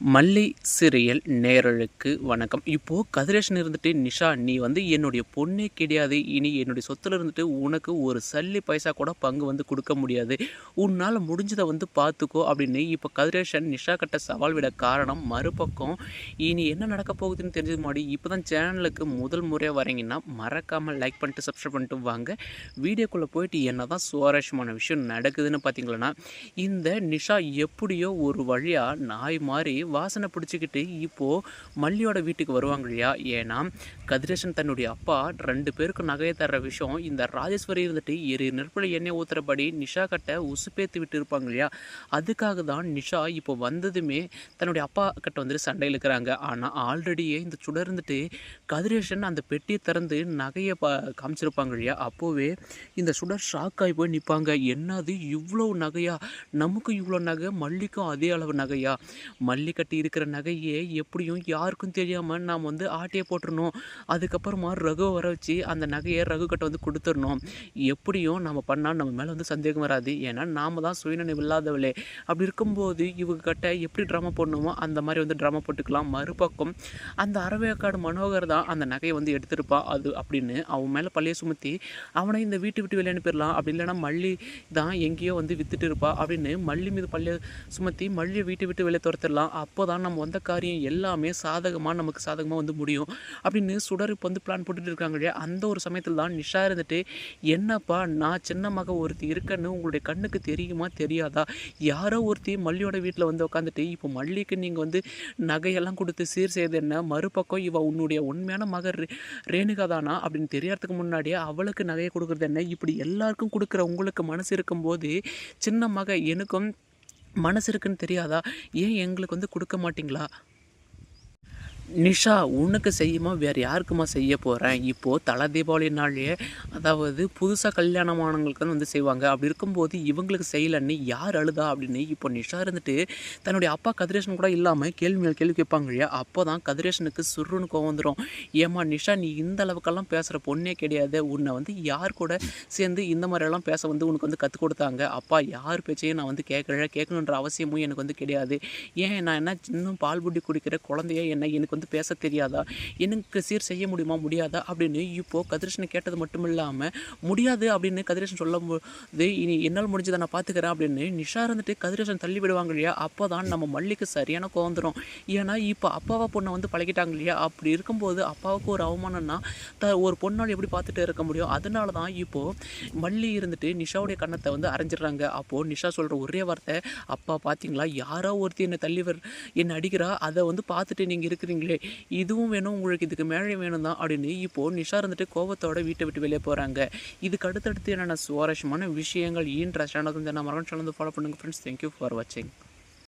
மல்லி சிறியல் நேரலுக்கு வணக்கம். இப்போது கதிரேஷன் இருந்துட்டு நிஷா நீ வந்து என்னுடைய பொண்ணே கிடையாது. இனி என்னுடைய சொத்தில் இருந்துட்டு உனக்கு ஒரு சல்லி பைசா கூட பங்கு வந்து கொடுக்க முடியாது. உன்னால் முடிஞ்சதை வந்து பார்த்துக்கோ அப்படின்னு இப்போ கதிரேஷன் நிஷா கிட்ட சவால் விட காரணம் மறுபக்கம். இனி என்ன நடக்க போகுதுன்னு தெரிஞ்சது மாதிரி இப்போ தான் சேனலுக்கு முதல் முறையாக வரீங்கன்னா மறக்காமல் லைக் பண்ணிட்டு சப்ஸ்கிரைப் பண்ணிட்டு வாங்க. வீடியோக்குள்ளே போயிட்டு என்ன தான் சுவாரஸ்யமான விஷயம் நடக்குதுன்னு பார்த்தீங்களன்னா இந்த நிஷா எப்படியோ ஒரு வழியாக நாய் மாதிரி வாசனை பிடிச்சிக்கிட்டு இப்போது மல்லியோட வீட்டுக்கு வருவாங்க இல்லையா? ஏன்னா கதிரேசன் தன்னுடைய அப்பா ரெண்டு பேருக்கு நகையை தர்ற விஷயம் இந்த ராஜேஸ்வரி இருந்துட்டு இரு நெருப்பில் எண்ணெய் ஊற்றுறபடி நிஷா கட்ட உசுப்பேத்து விட்டு இருப்பாங்க இல்லையா? அதுக்காக தான் நிஷா இப்போ வந்ததுமே தன்னுடைய அப்பா கிட்ட வந்துட்டு சண்டையில் இருக்கிறாங்க. ஆனால் ஆல்ரெடியே இந்த சுடர் இருந்துட்டு கதிரேசன் அந்த பெட்டியை திறந்து நகையை பா காமிச்சிருப்பாங்க இல்லையா? அப்போவே இந்த சுடர் ஷாக் ஆகி போய் நிற்பாங்க என்னது இவ்வளோ நகையா? நமக்கு இவ்வளோ நகை மல்லிக்கும் அதே அளவு நகையா? மல்லிகை கட்டி இருக்கிற நகையே எப்படியும் யாருக்கும் தெரியாமல் நாம் வந்து ஆட்டையை போட்டுருணும் அதுக்கப்புறமா ரகு வர வச்சு அந்த நகையை ரகு கட்ட வந்து கொடுத்துடணும். எப்படியும் நம்ம பண்ணால் நம்ம மேலே வந்து சந்தேகம் வராது. ஏன்னா நாம் தான் சுயநினைவு இல்லாதவளே. அப்படி இருக்கும்போது இவங்க கட்டை எப்படி ட்ராமா போடணுமோ அந்த மாதிரி வந்து ட்ராமா போட்டுக்கலாம். மறுபக்கம் அந்த அறவேக்காடு மனோகர் தான் அந்த நகையை வந்து எடுத்திருப்பா. அது அப்படின்னு அவன் மேலே பள்ளியை சுமத்தி அவனை இந்த வீட்டு விட்டு வெளியே அனுப்பிடலாம். அப்படி இல்லைன்னா மல்லி தான் எங்கேயோ வந்து வித்துட்டு இருப்பா. அப்படின்னு மல்லி மீது பள்ளியை சுமத்தி மல்லியை வீட்டை விட்டு வெளியே துரத்திடலாம். அப்போ தான் நம்ம வந்த காரியம் எல்லாமே சாதகமாக நமக்கு சாதகமாக வந்து முடியும். அப்படின்னு சுடர் இப்போ வந்து பிளான் போட்டுட்டு இருக்காங்க இல்லையா? அந்த ஒரு சமயத்தில் தான் நிஷா இருந்துட்டு என்னப்பா நான் சின்ன மக ஒருத்தி இருக்கேன்னு உங்களுடைய கண்ணுக்கு தெரியுமா தெரியாதா? யாரோ ஒருத்தி மல்லியோட வீட்டில் வந்து உட்காந்துட்டு இப்போ மல்லிக்கு நீங்கள் வந்து நகையெல்லாம் கொடுத்து சீர் செய்து என்ன? மறுபக்கம் இவ உன்னுடைய உண்மையான மகர் ரேணுகா தானா? அப்படின்னு தெரியறதுக்கு முன்னாடியே அவளுக்கு நகையை கொடுக்குறது என்ன? இப்படி எல்லாருக்கும் கொடுக்குற உங்களுக்கு மனசு இருக்கும்போது சின்ன மக எனக்கும் மனசு இருக்குன்னு தெரியாதா? ஏன் எங்களுக்கு வந்து கொடுக்க மாட்டிங்களா? நிஷா உனக்கு செய்யுமா வேறு யாருக்குமா செய்ய போகிறேன் இப்போது தலை தீபாவளி நாள்லேயே அதாவது புதுசாக கல்யாணமானவங்களுக்கு வந்து செய்வாங்க. அப்படி இருக்கும்போது இவங்களுக்கு செய்யலன்னு யார் அழுதா அப்படின்னு இப்போ நிஷா இருந்துட்டு தன்னுடைய அப்பா கதிரேஷன் கூட இல்லாமல் கேள்வி மேல் கேள்வி கேட்பாங்க இல்லையா? அப்போ தான் கதிரேஷனுக்கு சுருன்னு கோவம் வந்துடும் ஏமா நிஷா நீ இந்த அளவுக்கெல்லாம் பேசுகிற பொண்ணே கிடையாது. உன்னை வந்து யார் கூட சேர்ந்து இந்த மாதிரியெல்லாம் பேச வந்து உனக்கு வந்து கற்றுக் கொடுத்தாங்க? அப்பா யார் பேச்சையும் நான் வந்து கேட்குறேன் கேட்கணுன்ற அவசியமும் எனக்கு வந்து கிடையாது. ஏன் நான் என்ன இன்னும் பால் புட்டி குடிக்கிற குழந்தைய? என்ன எனக்கு வந்து பேச தெரியாதா? எனக்கு சீர் செய்ய முடியுமா? முடியாதா? அப்படின்னு இப்போது கதிரேஷனை கேட்டது மட்டும் இல்லாமல் முடியாது அப்படின்னு கதிரேஷன் சொல்ல போது இனி என்னால் முடிஞ்சதை நான் பார்த்துக்கிறேன் அப்படின்னு நிஷா இருந்துட்டு கதிரேஷன் தள்ளி விடுவாங்க இல்லையா? அப்போ தான் நம்ம மல்லிக்கு சரியான கோந்துடும் ஏன்னா இப்போ அப்பாவை பொண்ணை வந்து பழகிட்டாங்க இல்லையா? அப்படி இருக்கும்போது அப்பாவுக்கு ஒரு அவமானம்னா த ஒரு பொண்ணால் எப்படி பார்த்துட்டு இருக்க முடியும்? அதனால தான் இப்போது மல்லி இருந்துட்டு நிஷாவுடைய கண்ணத்தை வந்து அரைஞ்சிடுறாங்க. அப்போது நிஷா சொல்கிற ஒரே வார்த்தை அப்பா பார்த்தீங்களா யாரோ ஒருத்தர் என்னை தள்ளி என்னை அடிக்கிறா. அதை வந்து பார்த்துட்டு நீங்கள் இருக்கிறீங்களே ஓகே இதுவும் வேணும் உங்களுக்கு இதுக்கு மேலே வேணும் தான் அப்படின்னு இப்போது நிஷா இருந்துட்டு கோபத்தோட வீட்டை விட்டு வெளியே போகிறாங்க இதுக்கு அடுத்தடுத்து என்னென்ன சுவாரஸ்யமான விஷயங்கள் ஈன்ற சேனல் வந்து மரணம் சேனல் ஃபாலோ பண்ணுங்கள் ஃப்ரெண்ட்ஸ் தேங்க்யூ ஃபார் வாட்சிங்